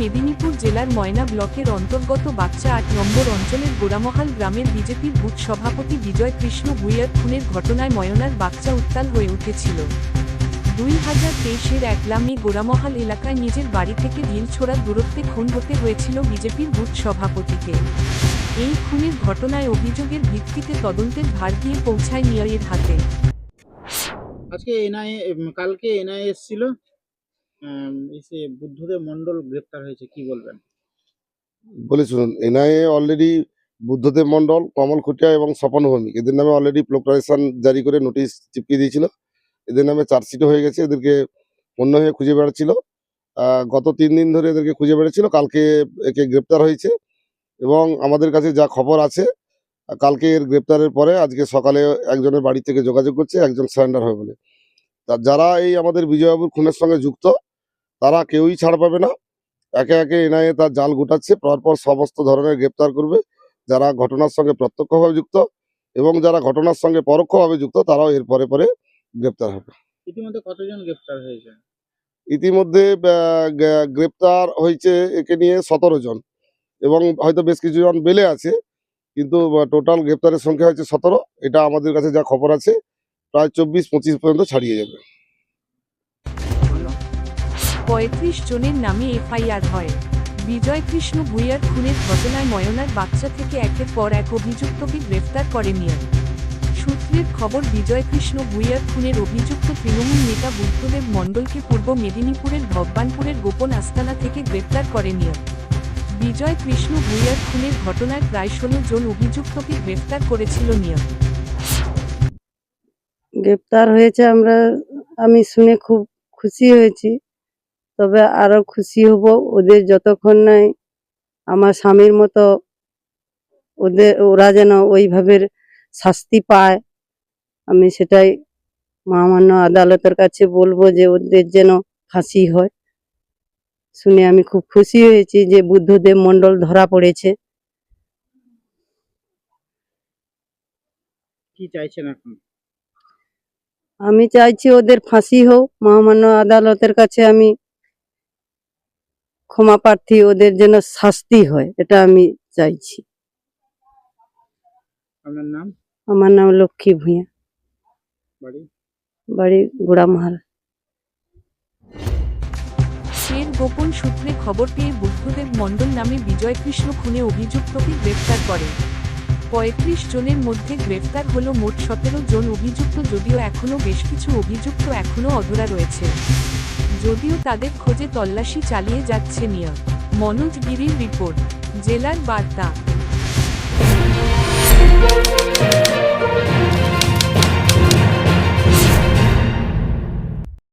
মেদিনীপুর জেলার ময়না ব্লকের অন্তর্গত বাচ্চা আট নম্বর অঞ্চলের গোড়ামহাল গ্রামের বিজেপির বুথ সভাপতি বিজয় কৃষ্ণ ভুইয়ার খুনের ঘটনায় ময়নার বাচ্চা উত্তাল হয়ে উঠেছিল। দুই হাজার তেইশের একলা মে গোড়ামহাল এলাকায় নিজের বাড়ি থেকে ঢিল ছোড়ার দূরত্বে খুন হতে হয়েছিল বিজেপির বুথ সভাপতিকে। এই খুনের ঘটনায় অভিযোগের ভিত্তিতে তদন্তের ভার দিয়ে পৌঁছায় নিয়ের হাতে। আজকে এনআইএ কালকে এনআইএ এসেছিল এসে বুদ্ধদেব মন্ডল গ্রেপ্তার হয়েছে, কি বলবেন? বলে শুনুন, এনআইএ অলরেডি বুদ্ধদেব মণ্ডল, কমল খুটিয়া এবং স্বপন ভৌমিক, এদের নামে অলরেডি প্রোক্লারেশন জারি করে নোটিশ চিপকে দিয়েছিল। এদের নামে চার্জশিটও হয়ে গেছে, এদেরকে অন্য হয়ে খুঁজে বেড়াচ্ছিল। গত তিন দিন ধরে এদেরকে খুঁজে বেড়াচ্ছিল, কালকে একে গ্রেপ্তার হয়েছে। এবং আমাদের কাছে যা খবর আছে, কালকে এর গ্রেপ্তারের পরে আজকে সকালে একজনের বাড়ি থেকে যোগাযোগ করছে, একজন সারেন্ডার হবে বলে। যারা এই আমাদের বিজয়বাবুর খুনের সঙ্গে যুক্ত তারা কেউই ছাড় পাবে না। একে একে এনআইএ তার জাল গোটাচ্ছে পরপর সমস্ত ধরনের গ্রেপ্তার করবে। যারা ঘটনার সঙ্গে প্রত্যক্ষভাবে যুক্ত এবং যারা ঘটনার সঙ্গে পরোক্ষভাবে যুক্ত তারাও এর পরে পরে গ্রেপ্তার হবে। ইতিমধ্যে কতজন গ্রেপ্তার হয়েছে? ইতিমধ্যে গ্রেপ্তার হয়েছে একে নিয়ে সতেরো জন এবং হয়তো বেশ কিছু জন বেলে আছে কিন্তু টোটাল গ্রেপ্তারের সংখ্যা হচ্ছে সতেরো। এটা আমাদের কাছে যা খবর আছে প্রায় চব্বিশ পঁচিশ পর্যন্ত ছাড়িয়ে যাবে। পঁয়ত্রিশ জনের নামে এফআইআর হয়। বিজয় কৃষ্ণ ভুইয়ার খুনের ঘটনায় ময়নার বাচ্চা থেকে একের পর এক অভিযুক্তকে গ্রেফতার করে মিয়া সূত্রের খবর, বিজয় কৃষ্ণ ভুইয়ার খুনের অভিযুক্ত তৃণমূল নেতা বুদ্ধদেব মণ্ডলকে পূর্ব মেদিনীপুরের ভগবানপুরের গোপন আস্তানা থেকে গ্রেফতার করে নিয়ে। বিজয় কৃষ্ণ ভুইয়ার খুনের ঘটনায় প্রায় ষোলো জন অভিযুক্তকে গ্রেফতার করেছিল নিয়ে। গ্রেপ্তার হয়েছে আমরা, আমি শুনে খুব খুশি হয়েছি। তবে আরও খুশি হব ওদের যতক্ষণ নাই আমার স্বামীর মতো ওদের ওরা যেন ওইভাবে শাস্তি পায়। আমি সেটাই মহামান্য আদালতের কাছে বলব যে ওদের যেন ফাঁসি হয়। শুনে আমি খুব খুশি হয়েছি যে বুদ্ধদেব মণ্ডল ধরা পড়েছে। কি চাইছেন এখন আমি চাইছি ওদের ফাঁসি হোক। মহামান্য আদালতের কাছে আমি ক্ষমা প্রার্থী ওদের যেন শাস্তি হয় এটা আমি চাইছি। আপনার নাম? আমার নাম লক্ষ্মী ভূঁইয়া। বাড়ি? বাড়ি গোড়ামহাল। ফের গোপন সূত্রে খবর পেয়ে বুদ্ধদেব মণ্ডল নামে বিজয় কৃষ্ণ খুনে অভিযুক্তকে গ্রেফতার করে। পঁয়ত্রিশ জনের মধ্যে গ্রেফতার হলো মোট সতেরো জন অভিযুক্ত যদিও এখনও বেশ কিছু অভিযুক্ত এখনও অধরা রয়েছে। যদিও তাদের খোঁজে তল্লাশি চালিয়ে যাচ্ছে নিয়া। মনোজ গিরির রিপোর্ট জেলার বার্তা।